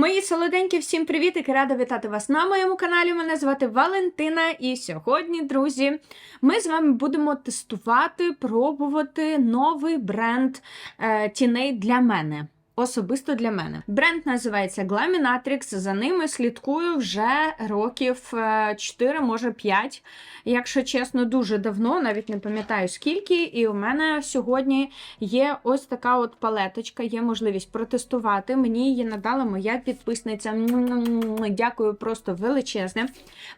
Мої солоденькі, всім привіт і рада вітати вас на моєму каналі. Мене звати Валентина, і сьогодні, друзі, ми з вами будемо тестувати, пробувати новий бренд е, тіней для мене. Особисто для мене. Бренд називається Glaminatrix. За ними слідкую вже років е, 4, може 5. Якщо чесно, дуже давно, навіть не пам'ятаю скільки. І у мене сьогодні є ось така от палеточка, є можливість протестувати. Мені її надала моя підписниця. Дякую, просто величезне.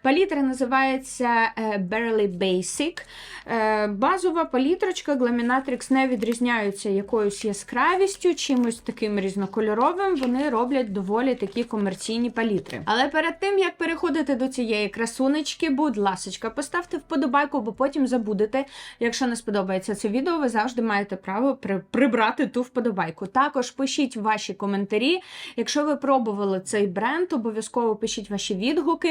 Палітра називається е, Barely Basic. Е, Базова палітрочка Glaminatrix не відрізняються якоюсь яскравістю, чимось таким різнокольоровим. Вони роблять доволі такі комерційні палітри. Але перед тим як переходити до цієї красунечки, будь ласочка, поставте вподобайку, бо потім забудете. Якщо не сподобається це відео, ви завжди маєте право при- прибрати ту вподобайку. Також пишіть ваші коментарі. Якщо ви пробували цей бренд, обов'язково пишіть ваші відгуки.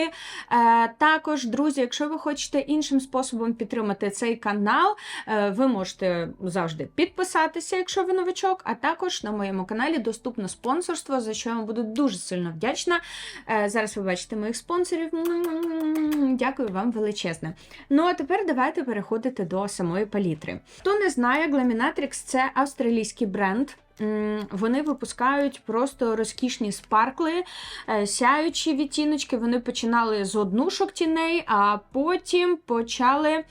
Е, також, друзі, якщо ви хочете іншим способом підтримати цей канал, е, ви можете завжди підписатися, якщо ви новичок. А також на моєму каналі доступно спонсорство, за що я вам буду дуже сильно вдячна. Е, зараз ви бачите моїх спонсорів. Дякую вам величезне. Ну а тепер давайте переходити до самої палітри. Хто не знає, Glaminatrix – це австралійський бренд. Вони випускають просто розкішні спаркли, е, сяючі відтіночки. Вони починали з однушок тіней, а потім почали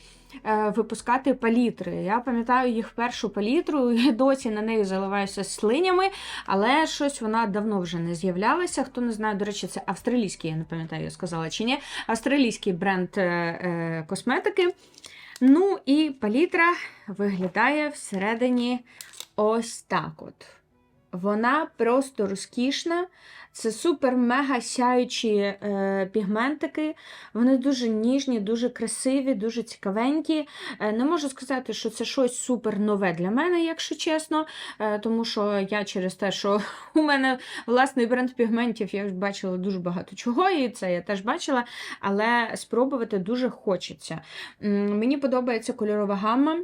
випускати палітри. Я пам'ятаю їх першу палітру, і досі на неї заливаюся слинями, але щось вона давно вже не з'являлася. Хто не знає, до речі, це австралійський, я не пам'ятаю, я сказала чи ні. Австралійський бренд е, е, косметики. Ну і палітра виглядає всередині ось так от. Вона просто розкішна. Це супер-мега сяючі е, пігментики. Вони дуже ніжні, дуже красиві, дуже цікавенькі. Е, не можу сказати, що це щось супер нове для мене, якщо чесно. Е, тому що я через те, що у мене власний бренд пігментів, я бачила дуже багато чого, і це я теж бачила, але спробувати дуже хочеться. М, Мені подобається кольорова гамма.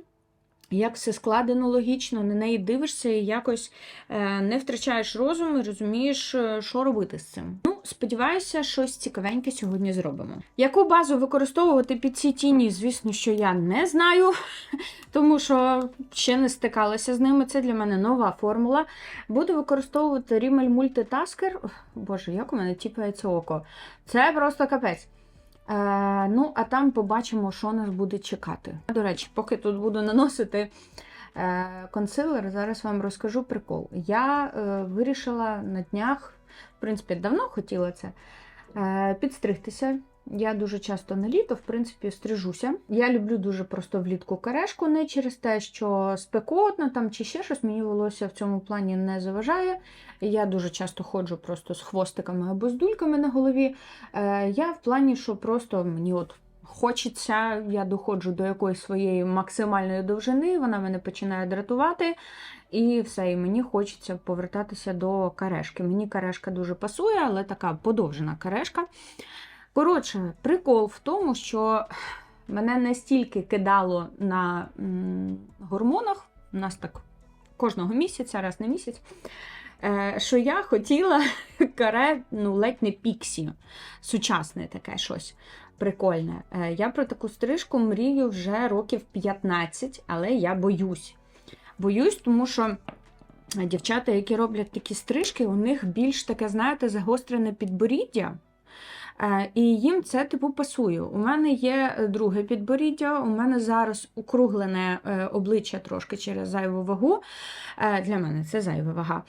Як все складено логічно, на неї дивишся і якось е, не втрачаєш розум і розумієш, е, що робити з цим. Ну, сподіваюся, щось цікавеньке сьогодні зробимо. Яку базу використовувати під ці тіні, звісно, що я не знаю, тому що ще не стикалася з ними. Це для мене нова формула. Буду використовувати Rimmel Multitasker. Боже, як у мене тіпається око. Це просто капець. Е, ну, а там побачимо, що нас буде чекати. До речі, поки тут буду наносити е, консилер, зараз вам розкажу прикол. Я е, вирішила на днях, в принципі, давно хотіла це, е, підстригтися. Я дуже часто на літо, в принципі, стрижуся. Я люблю дуже просто влітку карешку, не через те, що спекотно там чи ще щось, мені волосся в цьому плані не заважає. Я дуже часто ходжу просто з хвостиками або з дульками на голові. Е, я в плані, що просто мені от хочеться, я доходжу до якоїсь своєї максимальної довжини, вона мене починає дратувати. І все, і мені хочеться повертатися до карешки. Мені карешка дуже пасує, але така подовжена карешка. Коротше, прикол в тому, що мене настільки кидало на гормонах, у нас так кожного місяця, раз на місяць, е, що я хотіла каре, ну, ледь не піксі, сучасне таке щось прикольне. Е, Я про таку стрижку мрію вже років 15, але я боюсь. Боюсь, тому що дівчата, які роблять такі стрижки, у них більш таке, знаєте, загострене підборіддя. Е, І їм це типу пасує. У мене є е, друге підборіддя, у мене зараз укруглене е, обличчя трошки через зайву вагу. Для мене це зайва вага.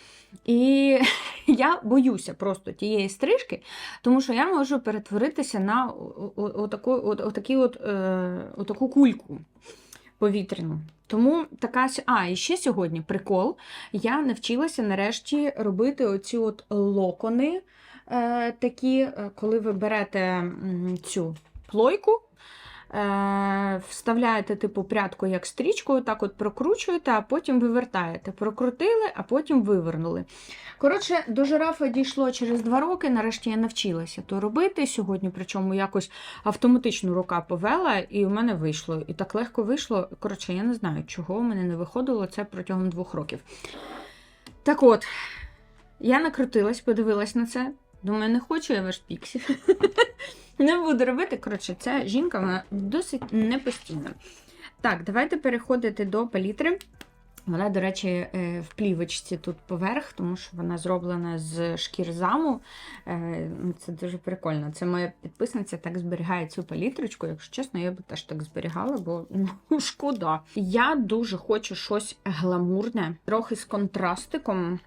І я боюся просто тієї стрижки, тому що я можу перетворитися на отаку кульку повітряну. Тому така. А, і ще сьогодні прикол. Я навчилася нарешті робити оці от локони такі, е, коли ви берете цю плойку, е, вставляєте типу прядку як стрічкою, так от прокручуєте, а потім вивертаєте. Прокрутили, а потім вивернули. Коротше, до жирафа дійшло через два роки. Нарешті я навчилася то робити. Сьогодні, причому якось автоматично рука повела, і у мене вийшло. І так легко вийшло. Коротше, я не знаю, чого у мене не виходило це протягом двох років. Так от, Я накрутилась, подивилась на це. Думаю, не хочу я ваш піксі. Не буду робити. Коротше, ця жінка вона досить непостійна. Так, давайте переходити до палітри. Вона, до речі, е, в плівочці тут поверх, тому що вона зроблена з шкір заму. Е, ну, Це дуже прикольно. Це моя підписниця так зберігає цю палітрочку. Якщо чесно, я би теж так зберігала, бо ну, шкода. Я дуже хочу щось гламурне, трохи з контрастиком,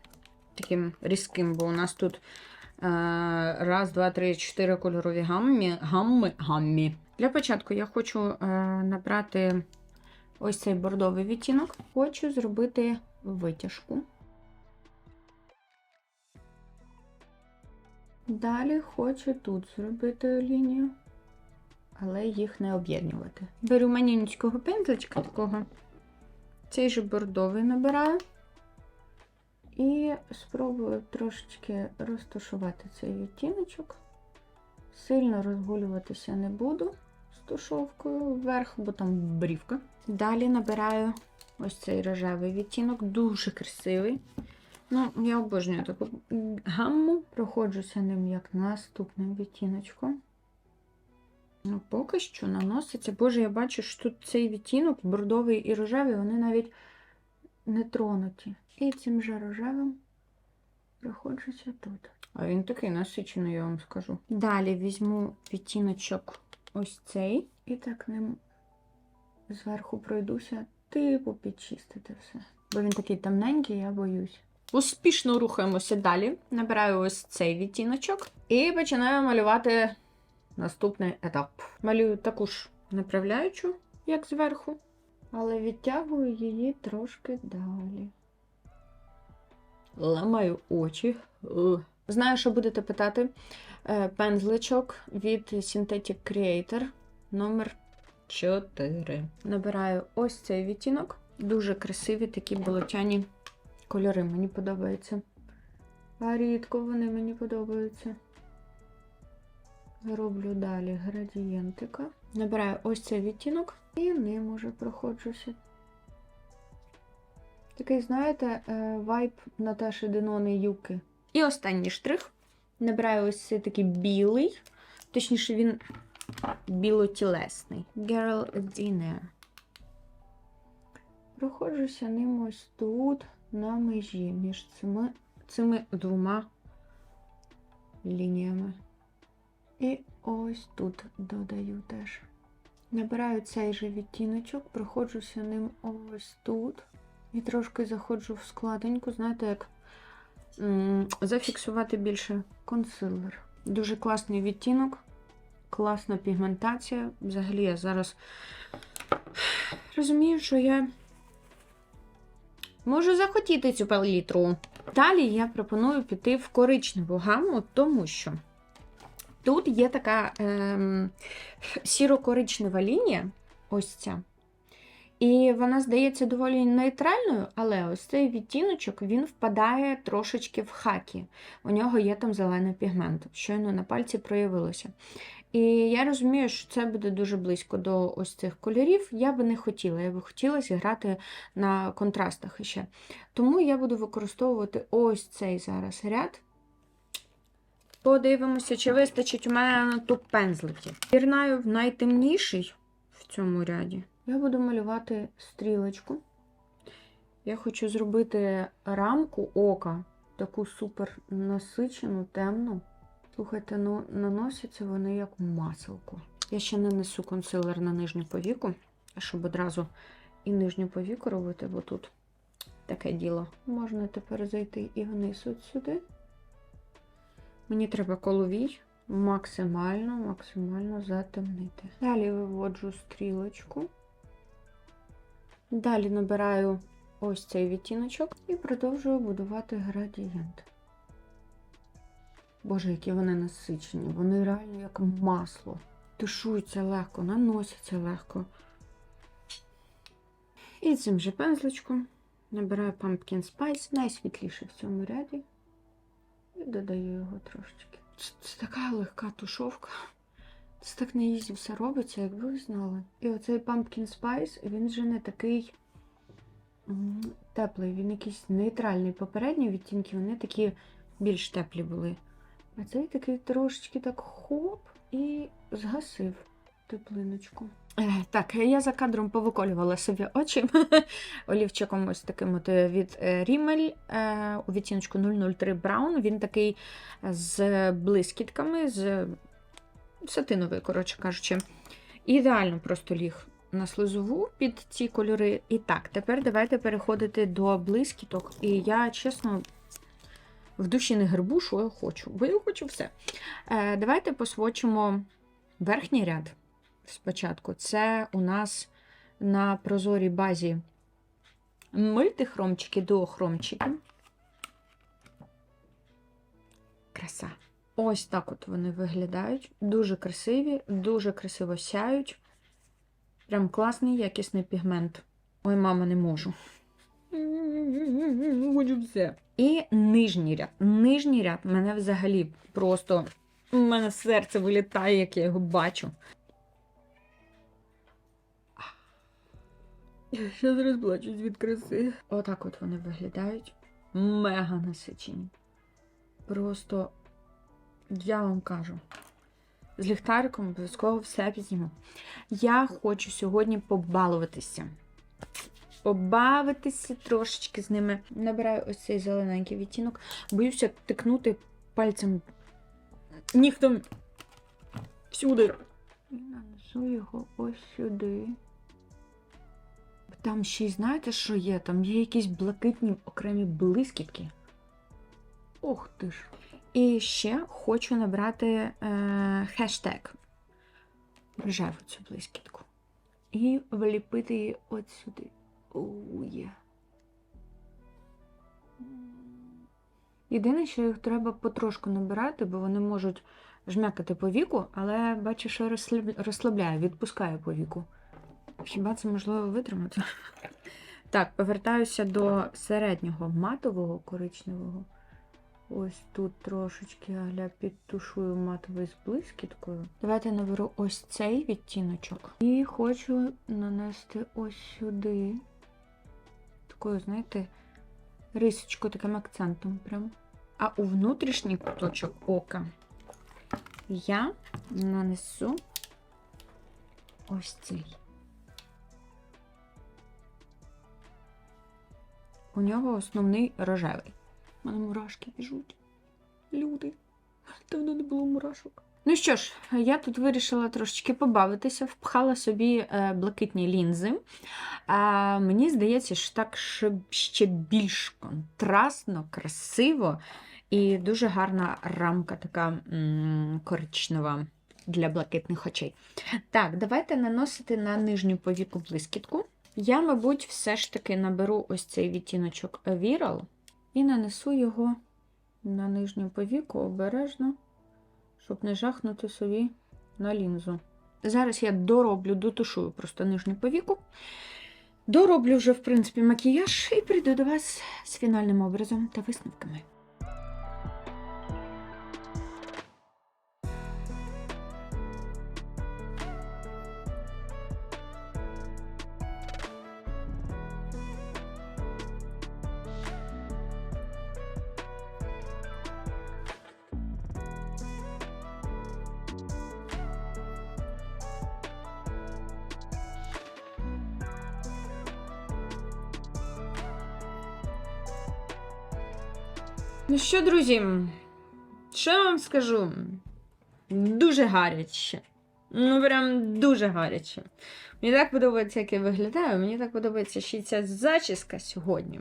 таким різким, бо у нас тут раз, два, три, чотири кольорові гаммі. гамми, гаммі. Для початку я хочу е, набрати ось цей бордовий відтінок. Хочу зробити витяжку. Далі хочу тут зробити лінію, але їх не об'єднувати. Беру манюнського пензличка такого, цей же бордовий набираю. І спробую трошечки розташувати цей відтіночок. Сильно розгулюватися не буду з тушовкою вверх, бо там брівка. Далі набираю ось цей рожевий відтінок, дуже красивий. Ну, я обожнюю таку гамму, проходжуся ним як наступним відтіночком. Ну, поки що наноситься. Боже, я бачу, що тут цей відтінок, бордовий і рожевий, вони навіть не тронуті. І цим же рожевим проходжуся тут. А він такий насичений, я вам скажу. Далі візьму відтіночок ось цей, і так ним зверху пройдуся, типу підчистити все. Бо він такий темненький, я боюсь. Успішно рухаємося далі. Набираю ось цей відтіночок і починаю малювати наступний етап. Малюю таку ж направляючу, як зверху, але відтягую її трошки далі. Ламаю очі. Знаю, що будете питати. Е, Пензличок від Synthetic Creator номер 4. Набираю ось цей відтінок. Дуже красиві такі болотяні кольори. Мені подобаються. А рідко вони мені подобаються. Роблю далі градієнтика. Набираю ось цей відтінок і ним уже проходжуся. Такий, знаєте, е, вайб Наташі Денони Юки. І останній штрих. Набираю ось цей такий білий, точніше, він білотілесний. Girl Dinner. Проходжуся ним ось тут, на межі, між цими, цими двома лініями. І ось тут додаю теж. Набираю цей же відтіночок, проходжуся ним ось тут. І трошки заходжу в складеньку, знаєте, як зафіксувати більше консилер. Дуже класний відтінок, класна пігментація. Взагалі, я зараз розумію, що я можу захотіти цю палітру. Далі я пропоную піти в коричневу гаму, тому що тут є така ем, сіро-коричнева лінія, ось ця. І вона здається доволі нейтральною, але ось цей відтіночок він впадає трошечки в хакі. У нього є там зелений пігмент, щойно на пальці проявилося. І я розумію, що це буде дуже близько до ось цих кольорів. Я би не хотіла, я би хотіла зіграти на контрастах іще. Тому я буду використовувати ось цей зараз ряд. Подивимося, чи вистачить у мене на ту пензлики. Пірнаю в найтемніший в цьому ряді. Я буду малювати стрілочку. Я хочу зробити рамку ока, таку супер насичену, темну. Слухайте, ну наносяться вони як маселко. Я ще не несу консилер на нижню повіку, щоб одразу і нижню повіку робити, бо тут таке діло. Можна тепер зайти і вниз от сюди. Мені треба коловій максимально, максимально затемнити. Далі виводжу стрілочку. Далі набираю ось цей відтіночок і продовжую будувати градієнт. Боже, які вони насичені, вони реально як масло. Тушуються легко, наносяться легко. І цим же пензличком набираю Pumpkin Spice, найсвітліший в цьому ряді. І додаю його трошечки. Це, це така легка тушовка. Це так на ізі все робиться, як ви знали. І оцей Pumpkin Spice, він вже не такий теплий, він якийсь нейтральний. Попередні відтінки, вони такі більш теплі були. А цей такий трошечки так хоп і згасив теплиночку. Е, Так, я за кадром повиколювала собі очі олівчиком ось таким от е, від е, Rimmel у відтіночку 003 Brown. Він такий з блискітками, з сатиновий, коротше кажучи. Ідеально просто ліг на слизову під ці кольори. І так, тепер давайте переходити до блискіток. І я, чесно, в душі не грибу, що я хочу, бо я хочу все. Е, Давайте посвочимо верхній ряд спочатку. Це у нас на прозорій базі мультихромчики, дуохромчики. Краса. Ось так от вони виглядають. Дуже красиві, дуже красиво сяють. Прям класний, якісний пігмент. Ой, мама, не можу. Хочу все. І нижній ряд. Нижній ряд мене взагалі просто. У мене серце вилітає, як я його бачу. Я ще зараз плачусь від краси. Отак от вони виглядають. Мега насичені. Просто я вам кажу. З ліхтариком обов'язково все підзніму. Я хочу сьогодні побалуватися. Побавитися трошечки з ними. Набираю ось цей зелененький відтінок. Боюся тикнути пальцем нігтем всюди. І нанесу його ось сюди. Там ще й знаєте, що є? Там є якісь блакитні окремі блискітки. Ох ти ж. І ще хочу набрати е, хештег рожеву цю блискітку. І вліпити її от сюди. Оу. Єдине, що їх треба потрошку набирати, бо вони можуть жмякати по віку, але бачу, що розслаб- розслабляє, відпускає по віку. Хіба це можливо витримати? Так, повертаюся до середнього матового коричневого. Ось тут трошечки аля підтушую матовий з блискіткою. Давайте наберу ось цей відтіночок. І хочу нанести ось сюди. Такою, знаєте, рисочку таким акцентом прям. А у внутрішній куточок ока я нанесу ось цей. У нього основний рожевий. У мене мурашки біжуть. Люди. Давно не було мурашок. Ну що ж, я тут вирішила трошечки побавитися, впхала собі е, блакитні лінзи. А мені здається, що так ще більш контрастно, красиво і дуже гарна рамка така коричнева для блакитних очей. Так, давайте наносити на нижню повіку блискітку. Я, мабуть, все ж таки наберу ось цей відтіночок Viral і нанесу його на нижню повіку обережно, щоб не жахнути собі на лінзу. Зараз я дороблю, дотушую просто нижню повіку. Дороблю вже, в принципі, макіяж і прийду до вас з фінальним образом та висновками. Ну що, друзі, що я вам скажу? Дуже гаряче. Ну, прям дуже гаряче. Мені так подобається, як я виглядаю, мені так подобається ще ця зачіска сьогодні.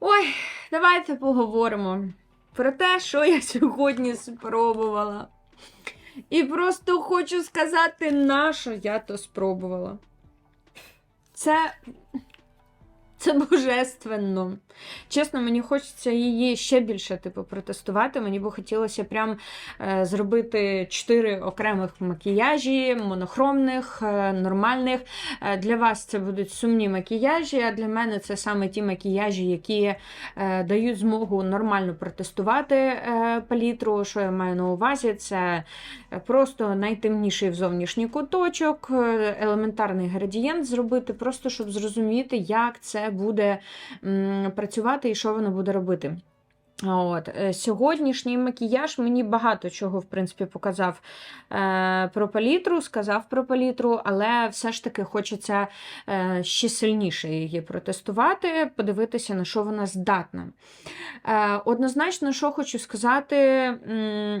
Ой, давайте поговоримо про те, що я сьогодні спробувала. І просто хочу сказати, на що я то спробувала. Це. Це божественно. Чесно, мені хочеться її ще більше типу, протестувати. Мені би хотілося прям е, зробити чотири окремих макіяжі, монохромних, е, нормальних. Е, для вас це будуть сумні макіяжі, а для мене це саме ті макіяжі, які дають змогу нормально протестувати палітру. Що я маю на увазі? Це просто найтемніший зовнішній куточок, елементарний градієнт зробити, просто щоб зрозуміти, як це буде працювати і що воно буде робити. От, е, Сьогоднішній макіяж мені багато чого, в принципі, показав е, про палітру, сказав про палітру, але все ж таки хочеться е, ще сильніше її протестувати, подивитися, на що вона здатна. Е, Однозначно, що хочу сказати,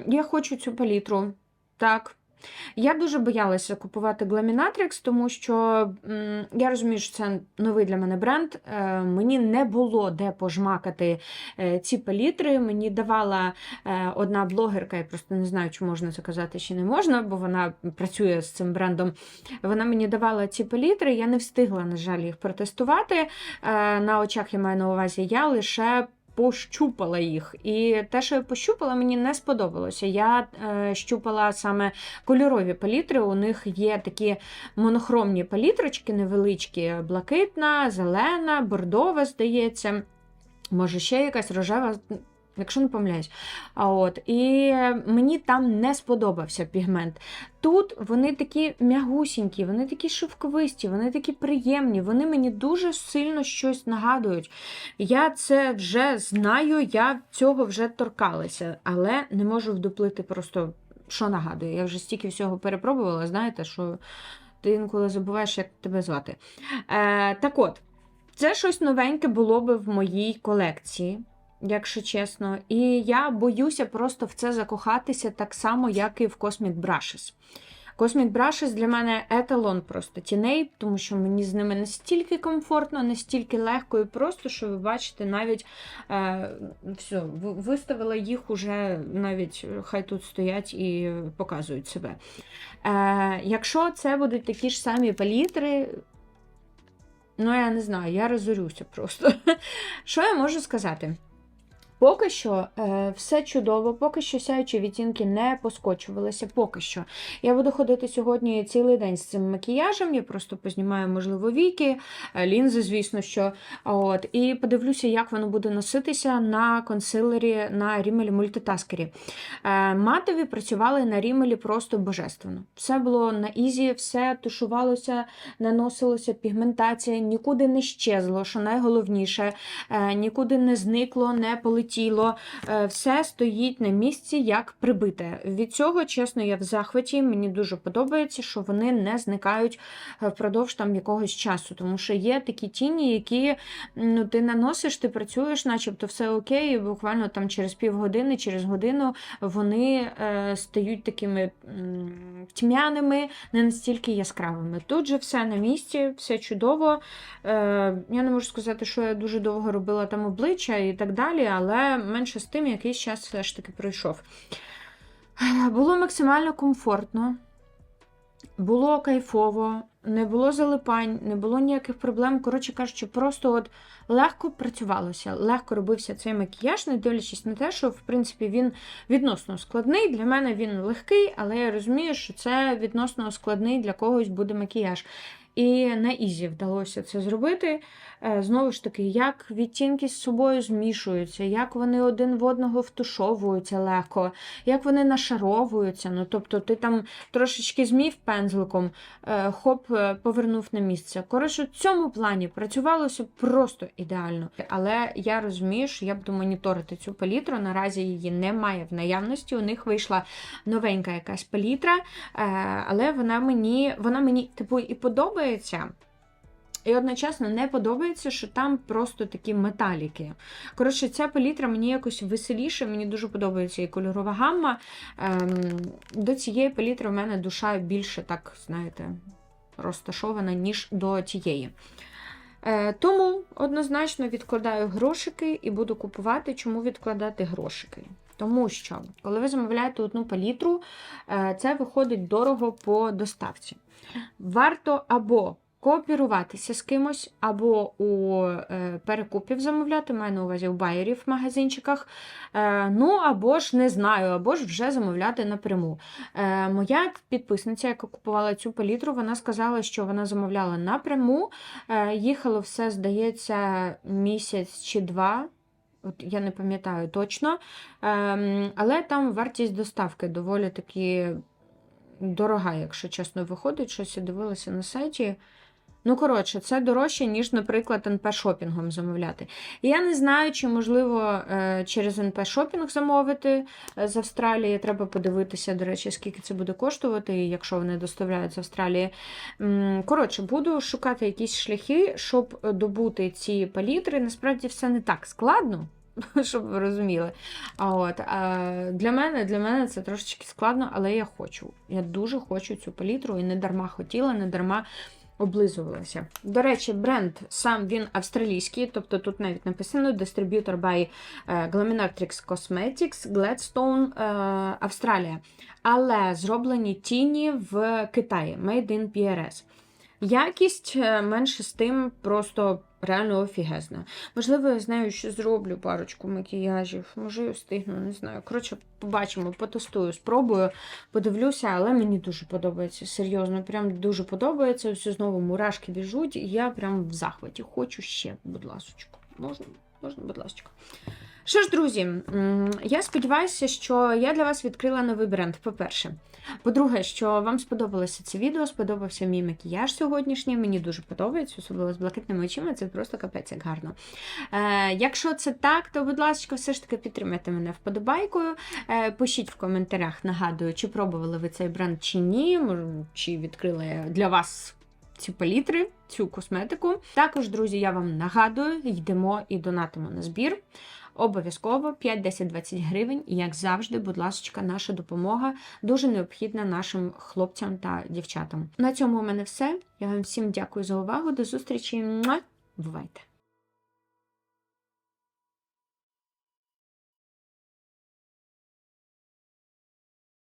я хочу цю палітру. Так, я дуже боялася купувати Glaminatrix, тому що я розумію, що це новий для мене бренд. Е, мені не було де пожмакати е, ці палітри. Мені давала е, одна блогерка, я просто не знаю, чи можна це казати, чи не можна, бо вона працює з цим брендом. Вона мені давала ці палітри, я не встигла, на жаль, їх протестувати. На очах я маю на увазі, я лише пощупала їх. І те, що я пощупала, мені не сподобалося. Я е, щупала саме кольорові палітри. У них є такі монохромні палітрочки, невеличкі, блакитна, зелена, бордова, здається. Може, ще якась рожева. Якщо не помиляюсь. От, І мені там не сподобався пігмент. Тут вони такі м'ягусінькі, вони такі шовковисті, вони такі приємні, вони мені дуже сильно щось нагадують. Я це вже знаю, я цього вже торкалася, але не можу вдоплити просто, що нагадує. Я вже стільки всього перепробувала, знаєте, що ти інколи забуваєш, як тебе звати. Е, Так от, це щось новеньке було би в моїй колекції якщо чесно. І я боюся просто в це закохатися так само, як і в Cosmic Brushes. Cosmic Brushes для мене еталон просто тіней, тому що мені з ними настільки комфортно, настільки легко і просто, що ви бачите, навіть е, все, виставила їх уже, навіть хай тут стоять і показують себе. Е, Якщо це будуть такі ж самі палітри, ну я не знаю, я розорюся просто. Що я можу сказати? Поки що е, все чудово, поки що сяючі відтінки не поскочувалися. Поки що. Я буду ходити сьогодні цілий день з цим макіяжем, я просто познімаю, можливо, віки, е, лінзи, звісно, що. От, І подивлюся, як воно буде носитися на консилері на рімелі мультитаскері. Е, матові працювали на рімелі просто божественно. Все було на ізі, все тушувалося, наносилося, пігментація, нікуди не щезло, що найголовніше, е, нікуди не зникло, не полетіло тіло, е, все стоїть на місці, як прибите. Від цього, чесно, я в захваті. Мені дуже подобається, що вони не зникають е, впродовж там якогось часу. Тому що є такі тіні, які ну, ти наносиш, ти працюєш, начебто все окей, і буквально там через півгодини, через годину вони е, стають такими тьмяними, не настільки яскравими. Тут же все на місці, все чудово. Е, Я не можу сказати, що я дуже довго робила там обличчя і так далі, але але менше з тим якийсь час все ж таки пройшов. Було максимально комфортно, було кайфово, не було залипань, не було ніяких проблем. Коротше кажучи, просто от легко працювалося, легко робився цей макіяж, не дивлячись на те, що в принципі він відносно складний. Для мене він легкий, але я розумію, що це відносно складний для когось буде макіяж. І на Ізі вдалося це зробити. Е, знову ж таки, як відтінки з собою змішуються, як вони один в одного втушовуються легко, як вони нашаровуються. Ну, Тобто ти там трошечки змів пензликом, е, хоп, е, повернув на місце. Коротше, в цьому плані працювалося просто ідеально. Але я розумію, що я буду моніторити цю палітру. Наразі її немає в наявності. У них вийшла новенька якась палітра, але вона мені, вона мені типу, і подобається. І одночасно не подобається, що там просто такі металіки. Коротше, ця палітра мені якось веселіше, мені дуже подобається і кольорова гамма. Ем, До цієї палітри в мене душа більше, так, знаєте, розташована, ніж до тієї. Е, Тому однозначно відкладаю грошики і буду купувати, чому відкладати грошики. Тому що, коли ви замовляєте одну палітру, е, це виходить дорого по доставці. Варто або кооперуватися з кимось, або у е, перекупів замовляти, маю на увазі у байерів в магазинчиках. Е, ну, або ж не знаю, або ж вже замовляти напряму. Е, моя підписниця, яка купувала цю палітру, вона сказала, що вона замовляла напряму. Їхало все, здається, місяць чи два. От Я не пам'ятаю точно. Ем, але там вартість доставки доволі таки дорога, якщо чесно, виходить. Щось я дивилася на сайті Ну, коротше, це дорожче, ніж, наприклад, НП шопінгом замовляти. Я не знаю, чи можливо е, через НП шопінг замовити е, з Австралії. Треба подивитися, до речі, скільки це буде коштувати, якщо вони доставляють з Австралії. Коротше, буду шукати якісь шляхи, щоб добути ці палітри. Насправді все не так складно. Щоб ви розуміли. А от а для мене для мене це трошечки складно, але я хочу. Я дуже хочу цю палітру і не дарма хотіла, не дарма облизувалася. До речі, бренд сам він австралійський, тобто тут навіть написано Distributor by е, Glaminatrix Cosmetics, Gladstone, е, Австралія. Але зроблені тіні в Китаї, Made in PRS. Якість е, менше з тим, просто реально офігезна. Можливо, я знаю, що зроблю парочку макіяжів. Може, я встигну, не знаю. Коротше, побачимо, потестую, спробую, подивлюся, але мені дуже подобається. Серйозно, прям дуже подобається. Все знову мурашки біжуть, і я прям в захваті. Хочу ще, будь ласочку. Можна, можна, будь ласочка. Що ж, друзі, я сподіваюся, що я для вас відкрила новий бренд, по-перше. По-друге, що вам сподобалося це відео, сподобався мій макіяж сьогоднішній. Мені дуже подобається, особливо з блакитними очима, це просто капець як гарно. Е, якщо це так, то, будь ласка, все ж таки підтримайте мене вподобайкою. Е, пишіть в коментарях, нагадую, чи пробували ви цей бренд чи ні, чи відкрила я для вас ці палітри, цю косметику. Також, друзі, я вам нагадую, йдемо і донатимо на збір. Обов'язково 5, 10, 20 гривень. І як завжди, будь ласка, наша допомога дуже необхідна нашим хлопцям та дівчатам. На цьому у мене все. Я вам всім дякую за увагу. До зустрічі. Бувайте!